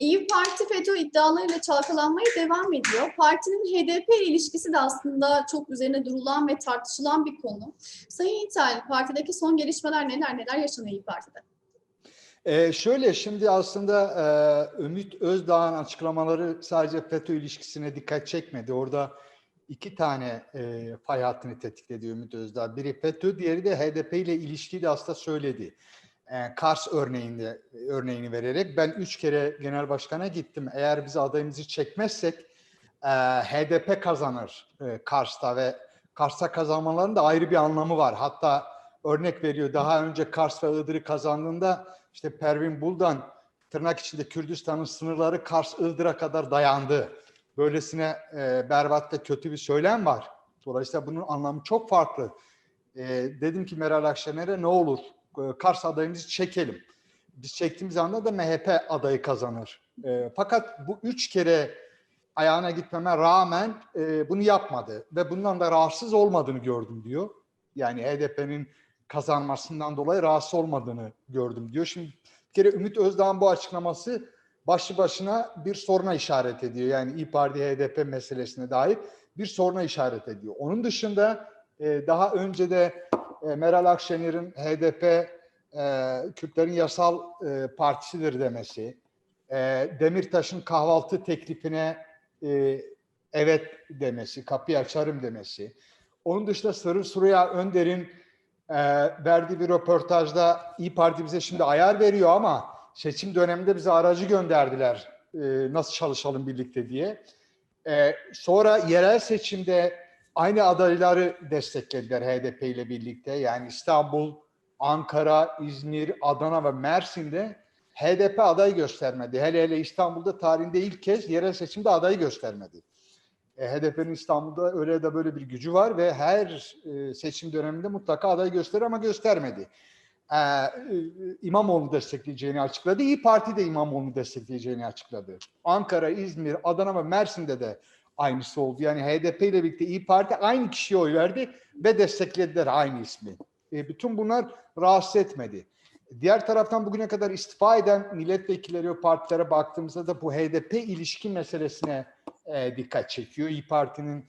İyi Parti FETÖ iddialarıyla çalkalanmaya devam ediyor. Partinin HDP ilişkisi de aslında çok üzerine durulan ve tartışılan bir konu. Sayın İthal, partideki son gelişmeler neler neler yaşanıyor İyi Parti'de? Ee, şöyle şimdi aslında e, Ümit Özdağ'ın açıklamaları sadece FETÖ ilişkisine dikkat çekmedi. Orada iki tane e, fay hattını tetikledi Ümit Özdağ. Biri FETÖ, diğeri de HDP ile ilişkiyi de aslında söyledi. E, Kars örneğinde örneğini vererek ben üç kere genel başkana gittim. Eğer biz adayımızı çekmezsek e, HDP kazanır e, Kars'ta ve Kars'ta kazanmaların da ayrı bir anlamı var. Hatta örnek veriyor daha önce Kars ve Iğdır'ı kazandığında işte Pervin Buldan tırnak içinde Kürdistan'ın sınırları Kars Iğdır'a kadar dayandı. Böylesine e, berbat ve kötü bir söylem var. Dolayısıyla bunun anlamı çok farklı. Dedim ki Meral Akşener'e ne olur Kars adayımızı çekelim. Biz çektiğimiz anda da MHP adayı kazanır. E, fakat bu üç kere ayağına gitmeme rağmen e, bunu yapmadı ve bundan da rahatsız olmadığını gördüm diyor. Yani HDP'nin kazanmasından dolayı rahatsız olmadığını gördüm diyor. Şimdi bir kere Ümit Özdağ'ın bu açıklaması başlı başına bir soruna işaret ediyor. Yani İYİ Parti HDP meselesine dair bir soruna işaret ediyor. Onun dışında e, daha önce de e, Meral Akşener'in HDP e, Kürtlerin yasal e, partisidir demesi, e, Demirtaş'ın kahvaltı teklifine e, evet demesi, kapıyı açarım demesi. Onun dışında Sarı Süreyya Önder'in e, verdiği bir röportajda İyi Parti bize şimdi ayar veriyor ama seçim döneminde bize aracı gönderdiler e, nasıl çalışalım birlikte diye. E, sonra yerel seçimde aynı adayları desteklediler HDP ile birlikte. Yani İstanbul, Ankara, İzmir, Adana ve Mersin'de HDP aday göstermedi. Hele hele İstanbul'da tarihinde ilk kez yerel seçimde adayı göstermedi. E, HDP'nin İstanbul'da öyle de böyle bir gücü var ve her e, seçim döneminde mutlaka aday gösterir ama göstermedi. E, e, İmamoğlu destekleyeceğini açıkladı. İyi Parti de İmamoğlu'nu destekleyeceğini açıkladı. Ankara, İzmir, Adana ve Mersin'de de aynısı oldu. Yani HDP ile birlikte İyi Parti aynı kişiye oy verdi ve desteklediler aynı ismi. E, bütün bunlar rahatsız etmedi. Diğer taraftan bugüne kadar istifa eden milletvekilleri ve partilere baktığımızda da bu HDP ilişki meselesine e, dikkat çekiyor. İyi Parti'nin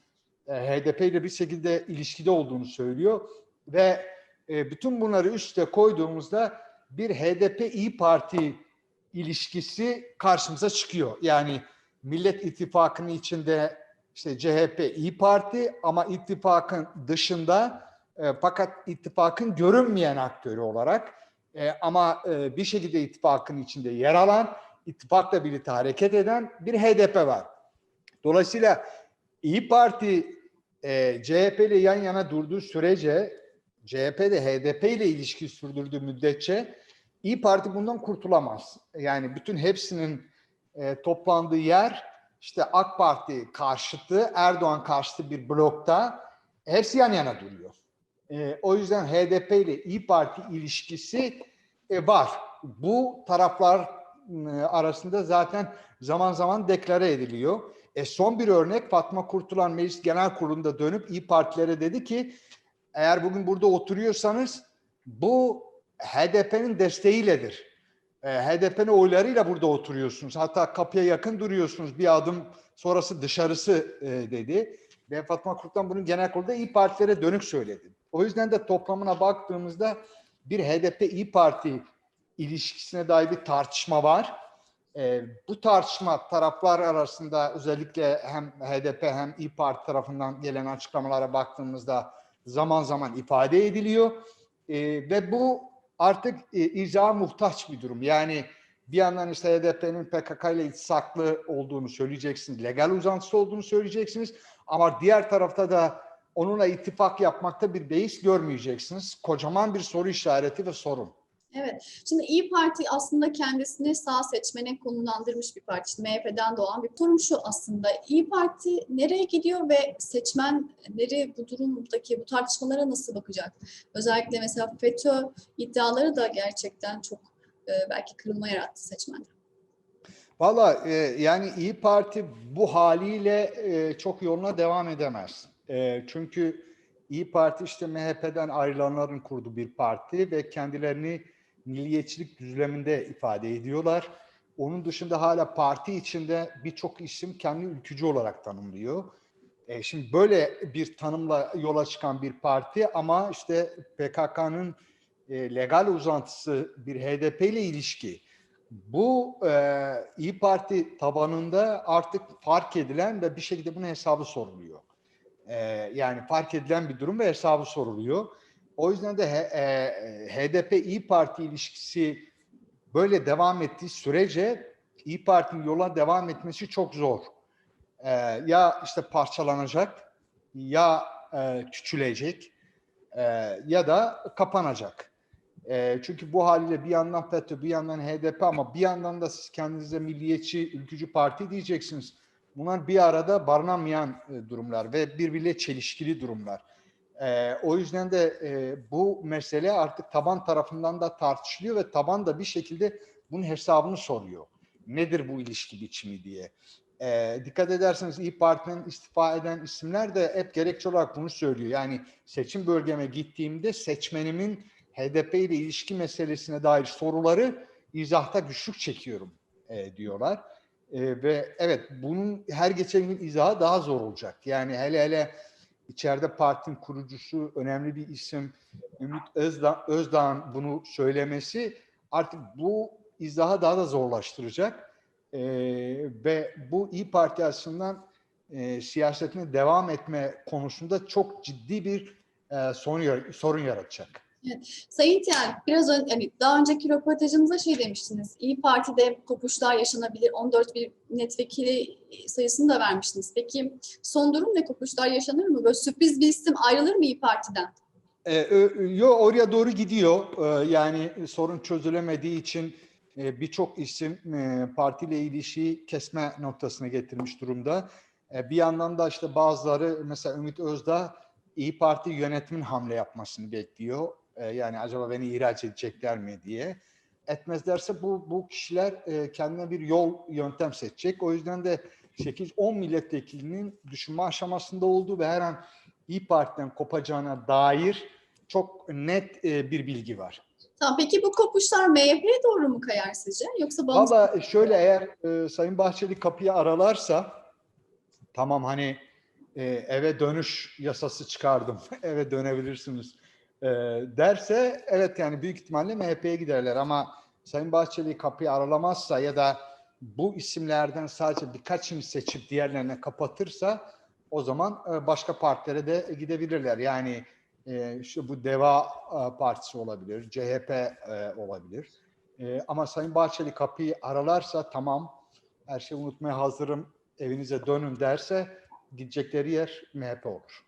e, HDP ile bir şekilde ilişkide olduğunu söylüyor ve e, bütün bunları üste koyduğumuzda bir HDP İyi Parti ilişkisi karşımıza çıkıyor. Yani Millet İttifakı'nın içinde işte CHP İyi Parti ama ittifakın dışında e, fakat ittifakın görünmeyen aktörü olarak e, ama e, bir şekilde ittifakın içinde yer alan, ittifakla birlikte hareket eden bir HDP var. Dolayısıyla İyi Parti e, CHP ile yan yana durduğu sürece, CHP de HDP ile ilişki sürdürdüğü müddetçe İyi Parti bundan kurtulamaz. Yani bütün hepsinin e, toplandığı yer işte AK Parti karşıtı, Erdoğan karşıtı bir blokta hepsi yan yana duruyor. E, o yüzden HDP ile İyi Parti ilişkisi e, var. Bu taraflar e, arasında zaten zaman zaman deklare ediliyor. E, son bir örnek Fatma Kurtulan Meclis Genel Kurulu'nda dönüp İyi Partilere dedi ki eğer bugün burada oturuyorsanız bu HDP'nin desteğiyledir. E, HDP'nin oylarıyla burada oturuyorsunuz. Hatta kapıya yakın duruyorsunuz. Bir adım sonrası dışarısı e, dedi. Ve Fatma Kurtlan bunun genel kurulda İyi Partilere dönük söyledi. O yüzden de toplamına baktığımızda bir HDP İyi Parti ilişkisine dair bir tartışma var. E, bu tartışma taraflar arasında özellikle hem HDP hem İyi Parti tarafından gelen açıklamalara baktığımızda zaman zaman ifade ediliyor. E, ve bu artık e, izaha muhtaç bir durum. Yani bir yandan işte HDP'nin PKK ile ittisaklı olduğunu söyleyeceksiniz, legal uzantısı olduğunu söyleyeceksiniz. Ama diğer tarafta da onunla ittifak yapmakta bir beis görmeyeceksiniz. Kocaman bir soru işareti ve sorun. Evet. Şimdi İyi Parti aslında kendisini sağ seçmene konumlandırmış bir parti. İşte MHP'den doğan bir sorum şu aslında. İyi Parti nereye gidiyor ve seçmenleri bu durumdaki bu tartışmalara nasıl bakacak? Özellikle mesela FETÖ iddiaları da gerçekten çok e, belki kırılma yarattı seçmende. Valla e, yani İyi Parti bu haliyle e, çok yoluna devam edemez. E, çünkü İyi Parti işte MHP'den ayrılanların kurduğu bir parti ve kendilerini milliyetçilik düzleminde ifade ediyorlar. Onun dışında hala parti içinde birçok isim kendi ülkücü olarak tanımlıyor. E, şimdi böyle bir tanımla yola çıkan bir parti ama işte PKK'nın e, legal uzantısı bir HDP ile ilişki. Bu e, İyi Parti tabanında artık fark edilen ve bir şekilde bunun hesabı soruluyor. E, yani fark edilen bir durum ve hesabı soruluyor. O yüzden de H- e, HDP İyi Parti ilişkisi böyle devam ettiği sürece İyi Parti'nin yola devam etmesi çok zor. Ee, ya işte parçalanacak, ya e, küçülecek, e, ya da kapanacak. E, çünkü bu haliyle bir yandan FETÖ, bir yandan HDP ama bir yandan da siz kendinize milliyetçi, ülkücü parti diyeceksiniz. Bunlar bir arada barınamayan e, durumlar ve birbiriyle çelişkili durumlar. E, o yüzden de e, bu mesele artık taban tarafından da tartışılıyor ve taban da bir şekilde bunun hesabını soruyor. Nedir bu ilişki biçimi diye. E, dikkat ederseniz İyi Parti'nin istifa eden isimler de hep gerekçe olarak bunu söylüyor. Yani seçim bölgeme gittiğimde seçmenimin HDP ile ilişki meselesine dair soruları izahta güçlük çekiyorum e, diyorlar. E, ve evet bunun her geçen gün izahı daha zor olacak. Yani hele hele içeride partinin kurucusu önemli bir isim Ümit Özdağ, Özdağ'ın bunu söylemesi artık bu izahı daha da zorlaştıracak. Ee, ve bu İyi Parti açısından e, siyasetine devam etme konusunda çok ciddi bir e, sorun, sorun yaratacak. Sayın Tiyer, biraz ön, hani daha önceki röportajımızda şey demiştiniz. İyi Parti'de kopuşlar yaşanabilir. 14 bir milletvekili sayısını da vermiştiniz. Peki son durum ne? Kopuşlar yaşanır mı? Böyle sürpriz bir isim ayrılır mı İyi Parti'den? E, ö- yo oraya doğru gidiyor. E, yani sorun çözülemediği için e, birçok isim e, partiyle ilişiği kesme noktasına getirmiş durumda. E, bir yandan da işte bazıları mesela Ümit Özdağ İyi Parti yönetimin hamle yapmasını bekliyor. E, yani acaba beni ihraç edecekler mi diye. Etmezlerse bu bu kişiler e, kendine bir yol yöntem seçecek. O yüzden de 8-10 milletvekilinin düşünme aşamasında olduğu ve her an İyi Parti'den kopacağına dair çok net e, bir bilgi var. Tamam, peki bu kopuşlar MHP'ye doğru mu kayar sizce? Yoksa bağımsız Valla şöyle eğer e, Sayın Bahçeli kapıyı aralarsa tamam hani e, eve dönüş yasası çıkardım eve dönebilirsiniz e, derse evet yani büyük ihtimalle MHP'ye giderler ama Sayın Bahçeli kapıyı aralamazsa ya da bu isimlerden sadece birkaçını seçip diğerlerine kapatırsa o zaman e, başka partilere de gidebilirler. Yani e, işte bu Deva e, Partisi olabilir, CHP e, olabilir. E, ama Sayın Bahçeli kapıyı aralarsa tamam her şeyi unutmaya hazırım evinize dönün derse gidecekleri yer MHP olur.